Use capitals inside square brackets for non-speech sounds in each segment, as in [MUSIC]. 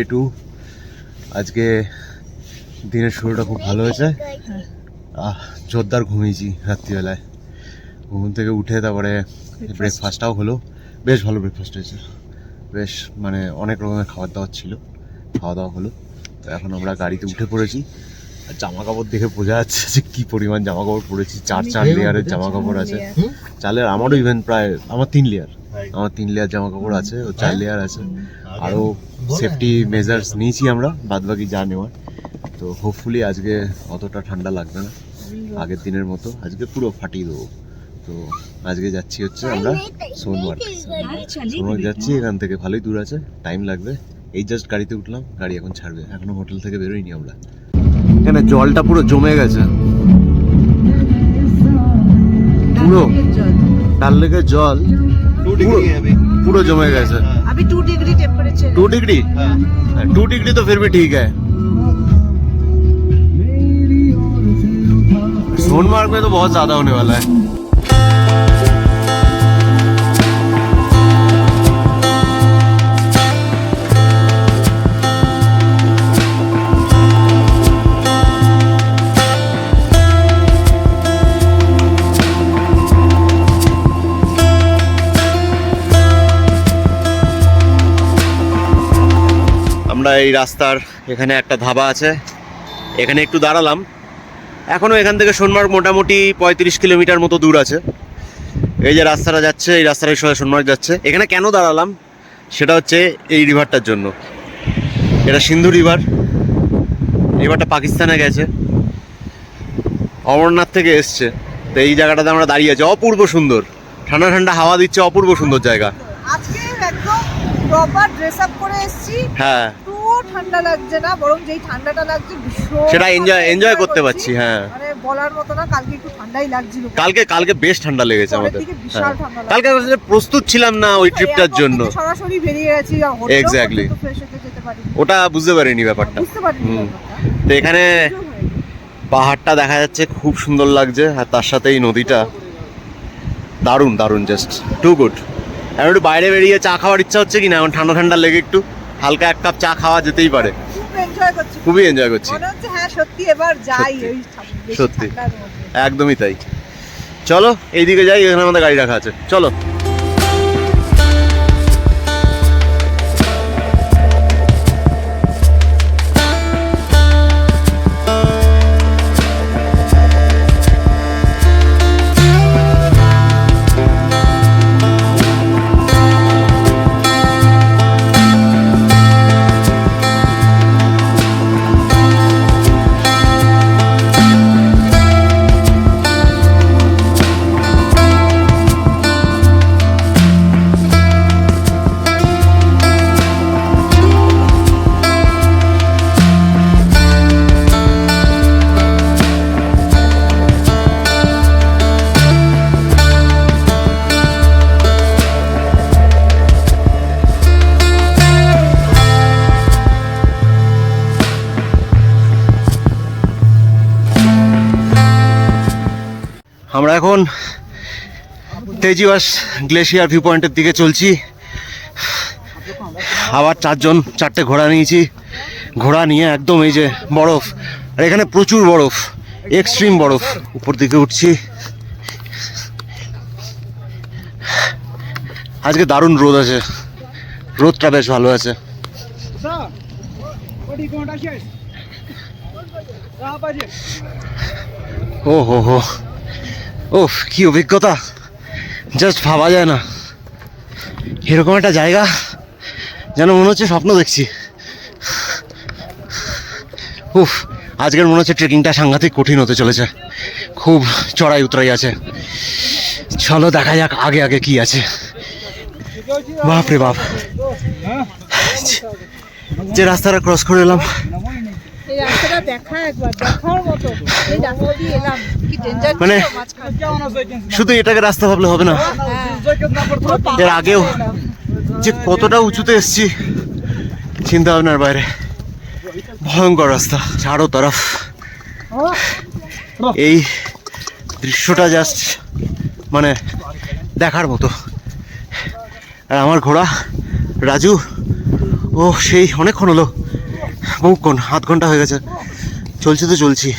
Day to আজকে দিনের শুরুটা খুব ভালো হয়েছে। আহ জোরদার ঘুমিয়েছি রাত্রিবেলায়। ঘুম থেকে উঠে তারপরে ব্রেকফাস্টটাও হলো। বেশ ভালো ব্রেকফাস্ট হয়েছে। বেশ মানে অনেক রকমের খাবার দাবার ছিল। খাওয়া দাওয়া হলো। তো এখন আমরা গাড়িতে উঠে পড়েছি। আর জামা কাপড় দেখে বোঝা যাচ্ছে যে কী পরিমাণ জামা কাপড় পরেছি। চার চার লেয়ারের জামা কাপড় আছে। চালের আমারও ইভেন প্রায় আমার তিন লেয়ার আমার তিন লেয়ার জামা কাপড় আছে ও চার লেয়ার আছে। আরও সেফটি মেজার্স নিয়েছি আমরা বাদ বাকি যা নেওয়ার। তো হোপফুলি আজকে অতটা ঠান্ডা লাগবে না আগের দিনের মতো। আজকে পুরো ফাটিয়ে দেবো। তো আজকে যাচ্ছি হচ্ছে আমরা সোনমার্গ সোনমার্গ যাচ্ছি এখান থেকে ভালোই দূর আছে টাইম লাগবে। এই জাস্ট গাড়িতে উঠলাম গাড়ি এখন ছাড়বে। এখনও হোটেল থেকে বেরোইনি আমরা। এখানে জলটা পুরো জমে গেছে। পুরো। ডাল লেগে জল। है पूरा जमेगा सर अभी two degree temperature two degree? हाँ। टू डिग्री तो फिर भी ठीक है। सोनमार्ग में तो बहुत ज़्यादा होने वाला है। এই রাস্তার এখানে একটা ধাবা আছে। এখানে একটু দাঁড়ালাম। এখনও এখান থেকে সোনমার্গ মোটামুটি পঁয়ত্রিশ কিলোমিটার মতো দূর আছে। এই যে রাস্তাটা যাচ্ছে এই রাস্তাটা সোজা সোনমার্গ যাচ্ছে। এখানে কেন দাঁড়ালাম? সেটা হচ্ছে এই রিভারটার জন্য। এটা সিন্ধু রিভার রিভারটা পাকিস্তানে গেছে। অমরনাথ থেকে এসছে। তো এই জায়গাটাতে আমরা দাঁড়িয়ে আছি। অপূর্ব সুন্দর। ঠান্ডা ঠান্ডা হাওয়া দিচ্ছে অপূর্ব সুন্দর জায়গা। আজকে একদম প্রপার ড্রেস আপ করে এসেছি। হ্যাঁ। ঠান্ডা লাগছে না বরং যেই ঠান্ডাটা লাগছে সেটা enjoy- enjoy করতে পারছি, হ্যাঁ। মানে বলার মতো না কালকে একটু ঠান্ডাই লাগছিল। কালকে কালকে বেশ ঠান্ডা লেগেছে আমাদের বিশাল হ্যাঁ। ঠান্ডা কালকে আসলে প্রস্তুত ছিলাম না ওই ট্রিপটার জন্য। থেকে সরাসরি বেরিয়ে গেছি পারিনি। ওটা বুঝতে পারিনি ব্যাপারটা। বুঝতে পারিনি ব্যাপারটা। তো এখানে পাহাড়টা দেখা যাচ্ছে খুব সুন্দর লাগছে আর তার সাথে এই নদীটা। দারুণ দারুণ জাস্ট টু গুড এখন একটু বাইরে বেরিয়ে চা খাওয়ার ইচ্ছা হচ্ছে কি না? এখন ঠান্ডা ঠান্ডা লেগে একটু। হালকা এক কাপ চা খাওয়া যেতেই পারে। খুবই এনজয় করছি। হ্যাঁ সত্যি। একদমই তাই। চলো এইদিকে যাই এখানে আমাদের গাড়ি রাখা আছে। চলো। তেজিওয়াস গ্লেশিয়ার ভিউ পয়েন্টের দিকে চলছি। আবার চারজন, চারটে ঘোড়া নিয়েছি। ঘোড়া নিয়ে একদম এই যে বরফ। আর এখানে প্রচুর বরফ। এক্সট্রিম বরফ উপর দিকে উঠছি। আজকে দারুণ রোদ আছে। রোদটা বেশ ভালো আছে। ও হো হো ওফ, কি অভিজ্ঞতা। জাস্ট ভাবা যায় না। এরকম একটা জায়গা যেন মনে হচ্ছে স্বপ্ন দেখছি। উফ, আজকের মনে হচ্ছে ট্রেকিংটা সাংঘাতিক কঠিন হতে চলেছে। খুব চড়াই উতরাই আছে। চলো দেখা যাক আগে আগে কি আছে। বাপ রে বাপ। যে রাস্তাটা ক্রস করে এলাম। এই রাস্তাটা দেখা একবার দেখার মতো। এই রাস্তা দিয়ে এলাম। কি ডেঞ্জার মানে শুধু এটাকে রাস্তা ভাবলে হবে না। হ্যাঁ। এর আগেও যে কতটা উঁচুতে এসছি চিন্তা ভাবনার বাইরে। ভয়ঙ্কর রাস্তা চারো তরফ। এই দৃশ্যটা জাস্ট মানে দেখার মতো। আর আমার ঘোড়া রাজু ও সেই অনেকক্ষণ হলো। বহুক্ষণ আধ ঘণ্টা হয়ে গেছে। চলছে তো চলছি।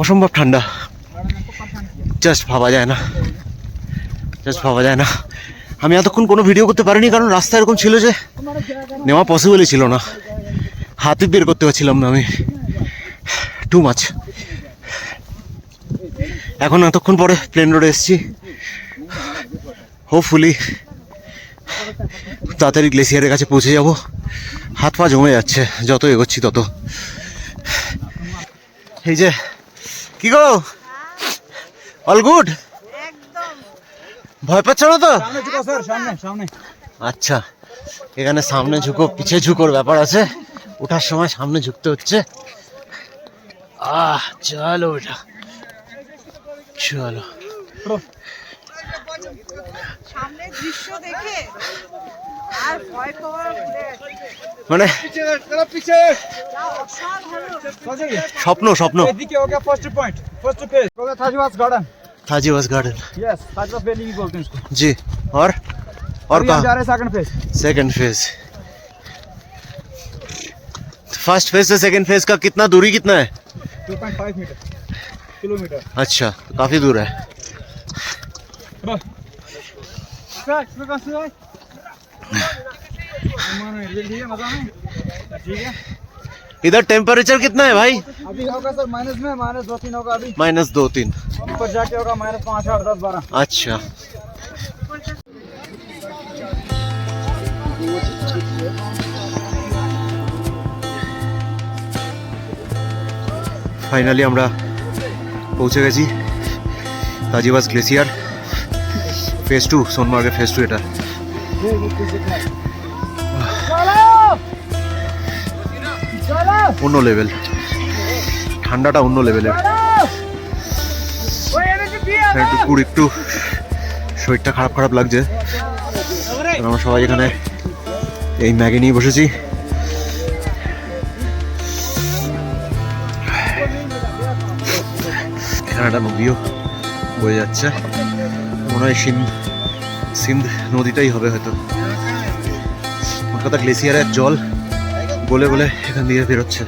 অসম্ভব ঠান্ডা। জাস্ট ভাবা যায় না। জাস্ট ভাবা যায় না। আমি এতক্ষণ কোনো ভিডিও করতে পারিনি, কারণ রাস্তা এরকম ছিল যে নেওয়া পসিবলই ছিল না। হাতে বের করতে পারছিলাম না আমি। টু মাছ এখন এতক্ষণ পরে প্লেন রোডে এসেছি। হোপফুলি তাড়াতাড়ি গ্লেসিয়ারের কাছে পৌঁছে যাব। হাত পা জমে যাচ্ছে, যত এগোচ্ছি তত। এই যে, কি গো? অল গুড ভয় পাচ্ছ না তো? আচ্ছা এখানে সামনে ঝুঁকো, পিছে ঝুঁকোর ব্যাপার আছে। ওঠার সময় সামনে ঝুঁকতে হচ্ছে। আহ, চলো ওটা। চলো। মানে পিছে যা অসাধারণ हो जाएगी স্বপ্ন স্বপ্ন एदिके हो गया फर्स्ट पॉइंट फर्स्ट पेज हो गया Thajiwas garden Thajiwas garden yes Thajiwas valley भी बोलते हैं इसको जी और और अभी हम जा कहाँ रहे हैं second page second phase first phase से सेकंड फेज का कितना दूरी कितना है 2.5 मीटर किलोमीटर अच्छा तो काफी दूर है इधर टेम्परेचर कितना है भाई अभी होगा सर माइनस में माइनस दो तीन होगा अभी माइनस दो तीन ऊपर जाके होगा माइनस पाँच आठ दस बारह अच्छा ফাইনালি আমরা পৌঁছে গেছি তাজিবাস glacier phase two সোনমার্গের phase two এটা অন্য লেভেল ঠান্ডাটা অন্য লেভেলের একটু একটু। শরীরটা খারাপ খারাপ লাগছে। আমরা সবাই এখানে এই ম্যাগি নিয়ে বসেছি। এখানে একটা নদীও বয়ে যাচ্ছে। মনে হয় সিন্ধ সিন্ধ নদীটাই হবে হয়তো। কলকাতা গ্লেসিয়ারের জল গলে গলে এখান দিয়ে বেরোচ্ছে।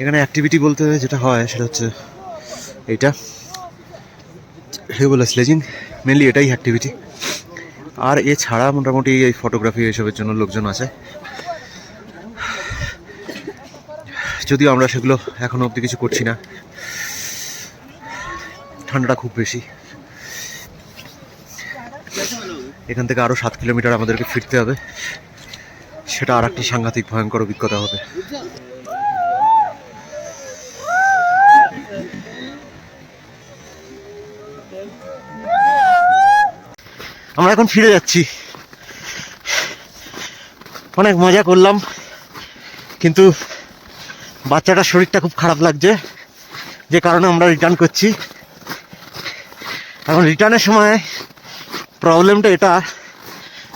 এখানে অ্যাক্টিভিটি বলতে যেটা হয় সেটা হচ্ছে এইটা। বলে স্লেজিং মেনলি এটাই অ্যাক্টিভিটি আর এছাড়া মোটামুটি এই ফটোগ্রাফি এইসবের জন্য লোকজন আছে। যদিও আমরা সেগুলো এখনও অবধি কিছু করছি না। ঠান্ডাটা খুব বেশি। এখান থেকে আরও সাত কিলোমিটার আমাদেরকে ফিরতে হবে। সেটা আর একটা সাংঘাতিক ভয়ঙ্কর অভিজ্ঞতা হবে। আমরা এখন ফিরে যাচ্ছি। অনেক মজা করলাম, কিন্তু বাচ্চাটার শরীরটা খুব খারাপ লাগছে, যে কারণে আমরা রিটার্ন করছি। এখন রিটার্নের সময় প্রবলেমটা এটা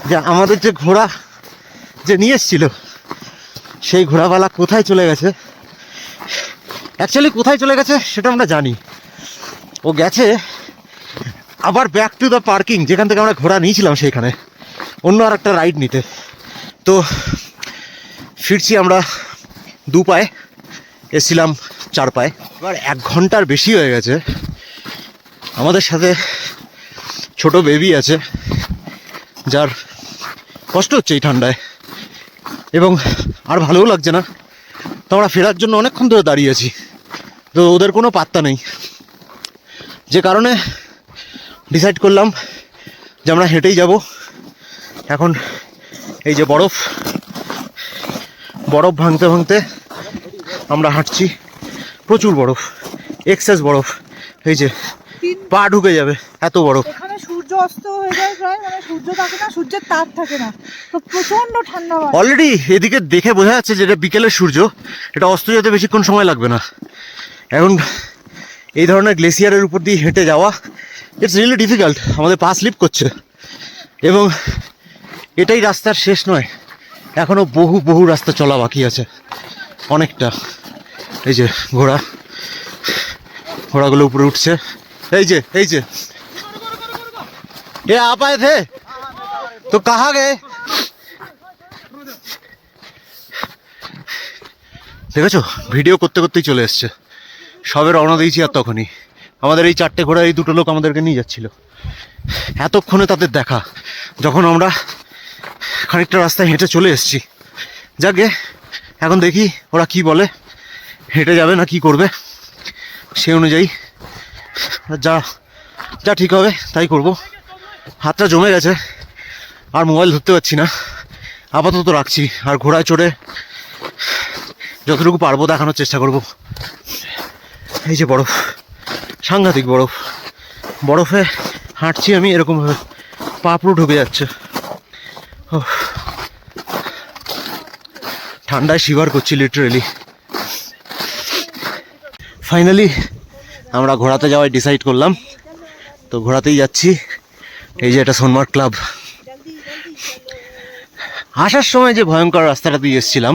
যে আমাদের যে ঘোড়া যে নিয়ে এসছিল, সেই ঘোড়াওয়ালা কোথায় চলে গেছে? অ্যাকচুয়ালি কোথায় চলে গেছে সেটা আমরা জানি। ও গেছে আবার ব্যাক টু দ্য পার্কিং যেখান থেকে আমরা ঘোড়া নিয়েছিলাম সেইখানে। অন্য আর একটা রাইড নিতে। তো ফিরছি আমরা দু পায়ে, এসছিলাম চার পায়ে। এবার এক ঘণ্টার বেশি হয়ে গেছে। আমাদের সাথে ছোট বেবি আছে, যার কষ্ট হচ্ছে এই ঠান্ডায়। এবং আর ভালোও লাগছে না। তো আমরা ফেরার জন্য অনেকক্ষণ ধরে দাঁড়িয়ে আছি। তো ওদের কোনো পাত্তা নেই। যে কারণে ডিসাইড করলাম যে আমরা হেঁটেই যাব। এখন এই যে বরফ বরফ ভাঙতে ভাঙতে আমরা হাঁটছি। প্রচুর বরফ এক্সেস বরফ। এই যে পা ঢুকে যাবে, এত বরফ এখানে সূর্য অস্ত হয়ে যায় প্রায় মানে সূর্য থাকে না, সূর্যের তাপ থাকে না। তো প্রচণ্ড ঠান্ডা অলরেডি এদিকে দেখে বোঝা যাচ্ছে যে এটা বিকেলের সূর্য। এটা অস্ত যেতে বেশিক্ষণ সময় লাগবে না। এখন এই ধরনের গ্লেসিয়ারের উপর দিয়ে হেঁটে যাওয়া ইটস রিয়েলি ডিফিকাল্ট আমাদের পা স্লিপ করছে। এবং এটাই রাস্তার শেষ নয়। এখনও বহু বহু রাস্তা চলা বাকি আছে। অনেকটা। এই যে ঘোড়া। ঘোড়াগুলো উপরে উঠছে। এই যে এই যে। এ, আপায় থে तो कहाँ गए? দেখেছ ভিডিও করতে করতেই চলে এসছে সবের রওনা দিয়েছি আর তখনই আমাদের এই চারটে ঘোড়া এই দুটো লোক আমাদেরকে নিয়ে যাচ্ছিল এতক্ষণে তাদের দেখা যখন আমরা খানিকটা রাস্তায় হেঁটে চলে এসছি যাকে এখন দেখি ওরা কি বলে হেঁটে যাবে না কি করবে সে অনুযায়ী যা যা ঠিক হবে তাই করব হাতটা জমে গেছে আর মোবাইল ধরতে পারছি না। আপাতত রাখছি। আর ঘোড়ায় চড়ে যতটুকু পারব দেখানোর চেষ্টা করব। এই যে বরফ। সাংঘাতিক বরফ। বরফে হাঁটছি আমি, এরকমভাবে পা পুরো ঢুকে যাচ্ছে। ঠান্ডায় শিভার করছি লিটারেলি ফাইনালি আমরা ঘোড়াতে যাওয়ায় ডিসাইড করলাম। তো ঘোড়াতেই যাচ্ছি। এই যে এটা সোনমার্গ ক্লাব। আসার সময় যে ভয়ঙ্কর রাস্তাটা দিয়ে এসেছিলাম,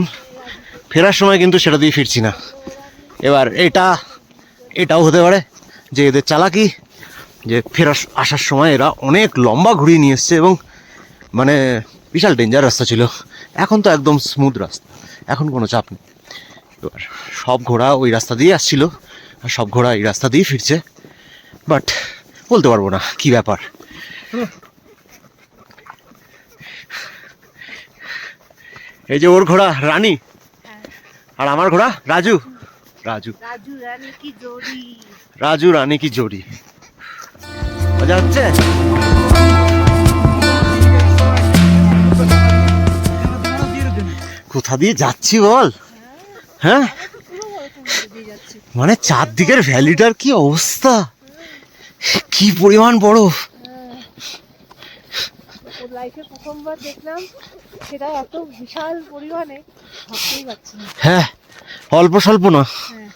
ফেরার সময় কিন্তু সেটা দিয়ে ফিরছি না। এবার এটা, এটাও হতে পারে যে এদের চালাকি, যে ফেরার, আসার সময় এরা অনেক লম্বা ঘুরিয়ে নিয়ে এসছে এবং মানে বিশাল ডেঞ্জার রাস্তা ছিল। এখন তো একদম স্মুথ রাস্তা, এখন কোনো চাপ নেই। এবার সব ঘোড়া ওই রাস্তা দিয়ে আসছিল, আর সব ঘোড়া এই রাস্তা দিয়ে ফিরছে। বাট বলতে পারব না কি ব্যাপার। এই যে ওর ঘোড়া রানী। আর আমার ঘোড়া রাজু। রাজু। রাজু রানী কি জোড়ি। মজা হচ্ছে? কোথা দিয়ে যাচ্ছি বল? হ্যাঁ? মানে চারদিকের ভ্যালিটার কি অবস্থা? কি পরিমাণ বরফ? ওর লাইফে প্রথমবার দেখলাম সেটা এত বিশাল পরিমাণে ভাবতেই পারছি না। হ্যাঁ অল্প স্বল্প না। হ্যাঁ।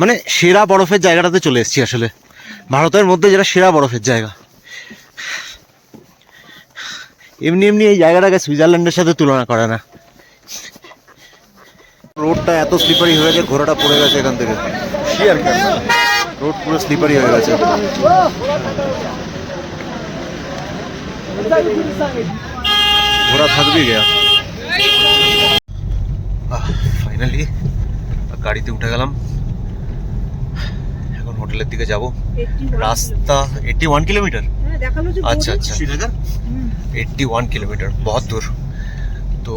মানে সেরা বরফের জায়গাটাতে চলে এসেছি আসলে। ভারতের মধ্যে যেটা সেরা বরফের জায়গা। এমনি এমনি এই জায়গাটাকে সুইজারল্যান্ডের সাথে তুলনা করে না। রোডটা এত স্লিপারি হয়ে গেছে ঘোড়াটা পড়ে গেছে এখান থেকে। রোড পুরো স্লিপারি হয়ে গেছে। ঘোড়া থাকবে গিয়া ফাইনালি গাড়িতে উঠে গেলাম এখন হোটেলের দিকে যাব 81 রাস্তা এইটটি ওয়ান কিলোমিটার হ্যাঁ দেখালো যে আচ্ছা board-এ- আচ্ছা श्रीनगर হুম, এইটটি ওয়ান কিলোমিটার বহুত দূর তো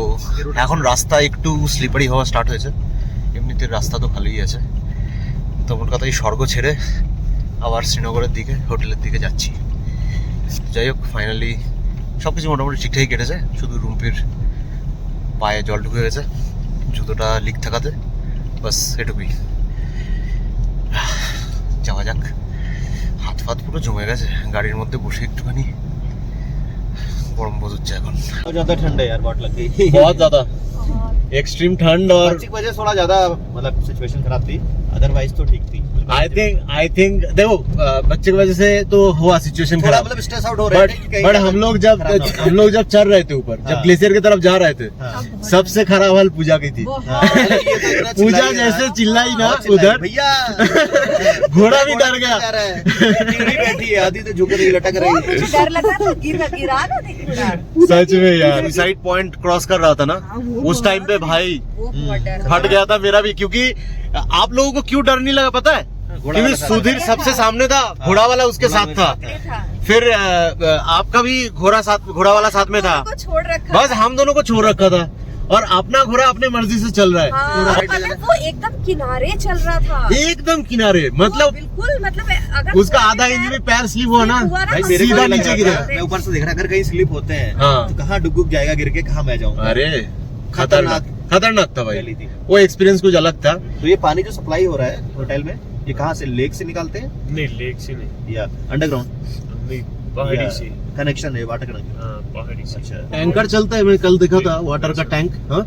এখন রাস্তা একটু স্লিপারি হওয়া স্টার্ট হয়েছে এমনিতে রাস্তা তো ভালোই আছে তো মোট কথা এই স্বর্গ ছেড়ে আবার শ্রীনগরের দিকে হোটেলের দিকে যাচ্ছি যাই হোক ফাইনালি সব কিছু মোটামুটি ঠিকঠাকই কেটেছে শুধু রুমপির পায়ে জল ঢুকে গেছে জুতোটা লিক থাকাতে বাস এটুকুই যাওয়া যাক হাত ফাত পুরো জমে গেছে গাড়ির মধ্যে বসে একটুখানি গরম বোধ হচ্ছে এখন बहुत ज्यादा ठंड है यार बहुत लग गई बहुत ज्यादा एक्सट्रीम ठंड और बच्चे की वजह से थोड़ा ज्यादा मतलब सिचुएशन खराब थी अदरवाइज़ तो ठीक थी। आई थिंक आई थिंक देखो बच्चे की वजह से तो हुआ सिचुएशन खराब। मतलब स्ट्रेस आउट हो रहा कहीं बट हम लोग जब हो। हम लोग जब चढ़ रहे थे ऊपर जब हाँ। ग्लेशियर की तरफ़ जा रहे थे हाँ। सबसे खराब हाल पूजा की थी। हाँ, तो पूजा चिल्लाई जैसे ना। चिल्लाई ना उधर। भैया। [LAUGHS] घोड़ा भी डर गया। है बैठी है आधी तो झुक रही लटक रही डर लगा था गिर गिरा ना सच में यार। साइड पॉइंट क्रॉस कर रहा था ना। उस टाइम पे भाई डर फट गया था मेरा भी क्योंकि आप लोगों को क्यों डर नहीं लगा पता है? क्योंकि सुधीर सबसे सामने था घोड़ा वाला उसके साथ था। है। फिर आपका भी घोड़ा साथ घोड़ा वाला साथ में था। को छोड़ रखा बस हम दोनों को छोड़ रखा था। और अपना घोड़ा अपने मर्ज़ी से चल रहा है। हाँ, मतलब वो एकदम किनारे चल रहा था। एकदम किनारे मतलब बिल्कुल मतलब अगर उसका आधा इंच भी पैर स्लिप हुआ ना। भाई तो मेरे सीधा नीचे गिरा। मैं ऊपर से देख रहा अगर कहीं स्लिप होते हैं हाँ। तो कहाँ डुक जाएगा गिर के कहाँ मैं जाऊँगा अरे खतरनाक। खतरनाक था भाई। वो एक्सपीरियंस कुछ अलग था। तो ये पानी जो सप्लाई हो रहा है होटल में ये कहाँ से लेक से निकालते हैं? नहीं लेक से नहीं। या अंडरग्राउंड नहीं पहाड़ी से। कनेक्शन है वाटर कनेक्शन हाँ पहाड़ी से। अच्छा। टैंकर चलता है मैं कल देखा था वाटर का टैंक हाँ?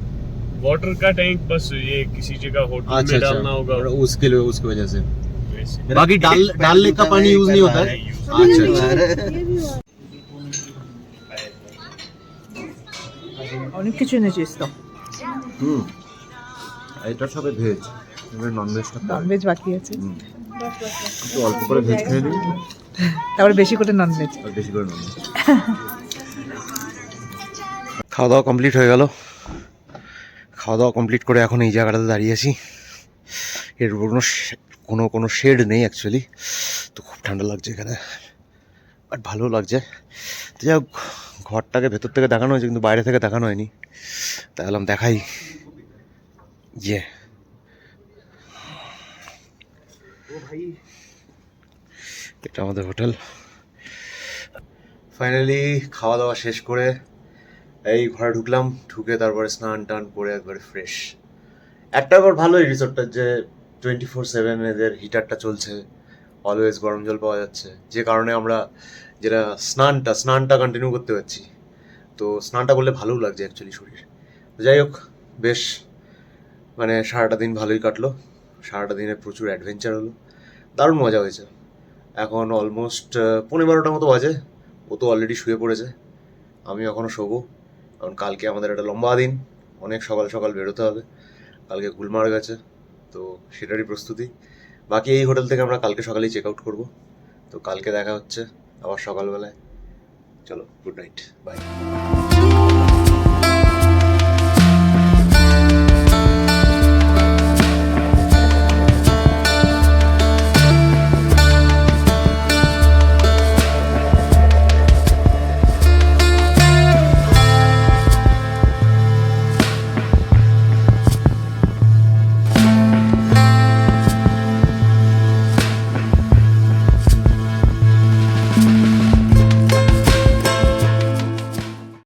वाटर का टैंक बस ये किसी जगह होटल अच्छा में डालना होगा। अच्छा उसके लिए उसकी वजह से। बाकी डाल मेरा डाल लेक का पानी यूज़ नहीं होता है? अच्छा [LAUGHS] अच्छा। হুম। এটা সবে ভেজ। এবার নন ভেজটা ননভেজ বাকি আছে। একটু অল্প করে ভেজ খেয়ে নিই। তারপরে বেশি করে ননভেজ আর বেশি করে নন খাওয়া দাওয়া কমপ্লিট হয়ে গেল। খাওয়া দাওয়া কমপ্লিট করে এখন এই জায়গাটাতে দাঁড়িয়ে আছি। এর কোনো কোনো কোনো শেড নেই অ্যাকচুয়ালি তো খুব ঠান্ডা লাগছে এখানে। বাট ভালো লাগছে। তো যাই হোক, ঘরটাকে ভেতর থেকে দেখানো হয়েছে, কিন্তু বাইরে থেকে দেখানো হয়নি। তাই বললাম দেখাই। ইয়ে। এটা আমাদের হোটেল। ফাইনালি খাওয়া দাওয়া শেষ করে এই ঘরে ঢুকলাম, ঢুকে তারপরে স্নান টান করে একবারে ফ্রেশ একটা ব্যাপার ভালো এই রিসোর্টটার যে টোয়েন্টি ফোর সেভেন এদের হিটারটা চলছে। অলওয়েজ গরম জল পাওয়া যাচ্ছে। যে কারণে আমরা যেটা স্নানটা স্নানটা কন্টিনিউ করতে পারছি। তো স্নানটা করলে ভালোও লাগছে অ্যাকচুয়ালি শরীর। যাই হোক, বেশ মানে সারাটা দিন ভালোই কাটলো। সারাটা দিনে প্রচুর অ্যাডভেঞ্চার হলো। দারুণ মজা হয়েছে। এখন অলমোস্ট পনেরো বারোটা মতো বাজে। ও তো অলরেডি শুয়ে পড়েছে। আমি এখনও শোবো। কারণ কালকে আমাদের একটা লম্বা দিন। অনেক সকাল সকাল বেরোতে হবে। কালকে গুলমার্গ আছে। তো সেটারই প্রস্তুতি। বাকি এই হোটেল থেকে আমরা কালকে সকালেই চেক আউট করব। তো কালকে দেখা হচ্ছে। আবার সকালবেলায়। চলো গুড নাইট বাই